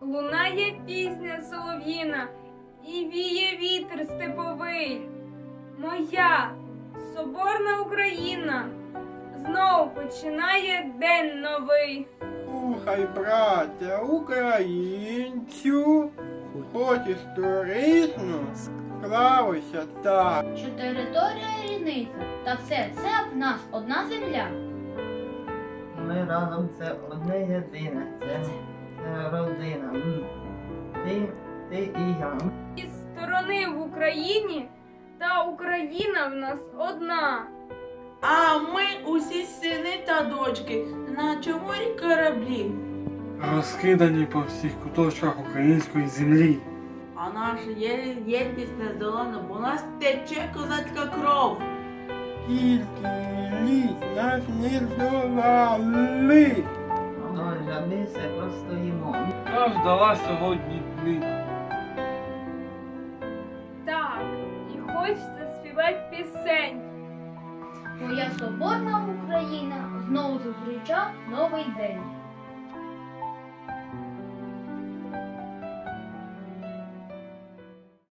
лунає пісня солов'їна, і віє вітер степовий. Моя соборна Україна знов починає день новий. Слухай, браття, українцю, хоч історично склалося так. що територія різниця, та все це в нас одна земля. Ми разом це одне єдине, це, це родина. Ти, і я. І сторони в Україні, та Україна в нас одна. А ми усі сини та дочки на чоморі кораблі. розкидані по всіх куточках української землі. А наша єдність не здолана, бо у нас тече козацька кров. Тільки літ нас не здолали. Отже, ми все простоїмо. Аж дала сьогодні дни. Хочеться співати пісень. Моя соборна Україна знову зустріча новий день.